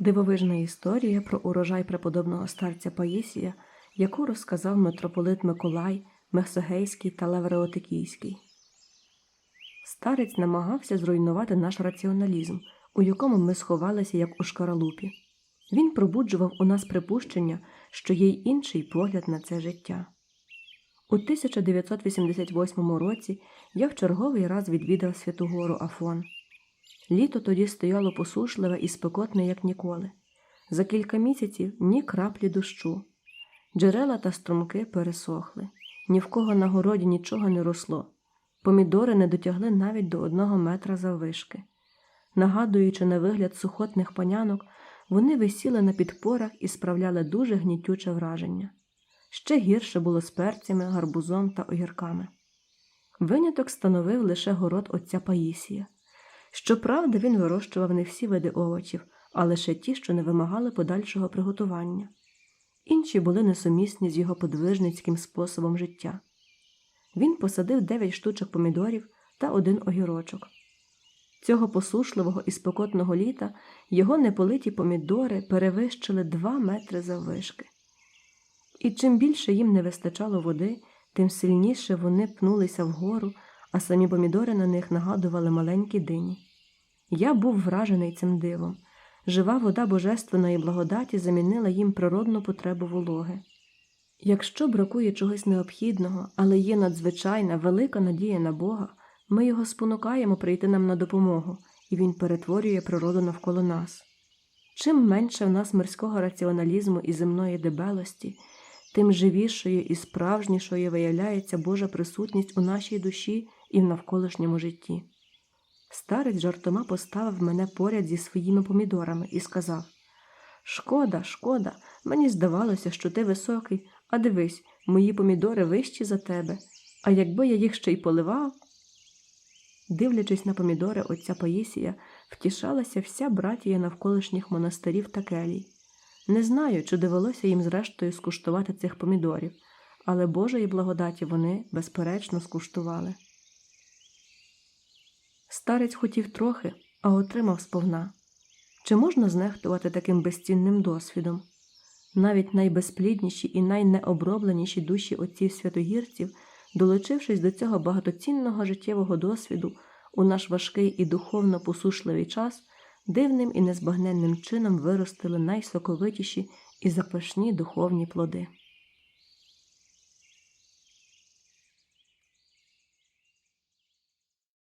Дивовижна історія про урожай преподобного старця Паїсія, яку розказав митрополит Миколай, Мехсогейський та Лавреотикійський. Старець намагався зруйнувати наш раціоналізм, у якому ми сховалися як у шкаралупі. Він пробуджував у нас припущення, що є й інший погляд на це життя. У 1988 році я в черговий раз відвідав Святу Гору Афон. Літо тоді стояло посушливе і спекотне, як ніколи. За кілька місяців ні краплі дощу. Джерела та струмки пересохли, ні в кого на городі нічого не росло. Помідори не дотягли навіть до одного метра заввишки. Нагадуючи на вигляд сухотних панянок, вони висіли на підпорах і справляли дуже гнітюче враження. Ще гірше було з перцями, гарбузом та огірками. Виняток становив лише город отця Паїсія. Щоправда, він вирощував не всі види овочів, а лише ті, що не вимагали подальшого приготування. Інші були несумісні з його подвижницьким способом життя. Він посадив дев'ять штучок помідорів та один огірочок. Цього посушливого і спекотного літа його неполиті помідори перевищили два метри заввишки. І чим більше їм не вистачало води, тим сильніше вони пнулися вгору, а самі помідори на них нагадували маленькі дині. Я був вражений цим дивом. Жива вода божественної благодаті замінила їм природну потребу вологи. Якщо бракує чогось необхідного, але є надзвичайна велика надія на Бога, ми його спонукаємо прийти нам на допомогу, і він перетворює природу навколо нас. Чим менше в нас мирського раціоналізму і земної дебелості, тим живішою і справжнішою виявляється Божа присутність у нашій душі і в навколишньому житті. Старець жартома поставив мене поряд зі своїми помідорами і сказав Шкода, шкода, мені здавалося, що ти високий, а дивись, мої помідори вищі за тебе, а якби я їх ще й поливав. Дивлячись на помідори отця Паїсія, втішалася вся братія навколишніх монастирів та келій. Не знаю, чи довелося їм зрештою скуштувати цих помідорів, але Божої благодаті вони, безперечно, скуштували. Старець хотів трохи, а отримав сповна. Чи можна знехтувати таким безцінним досвідом? Навіть найбезплідніші і найнеобробленіші душі отців святогірців, долучившись до цього багатоцінного життєвого досвіду у наш важкий і духовно посушливий час, дивним і незбагненним чином виростили найсоковитіші і запашні духовні плоди.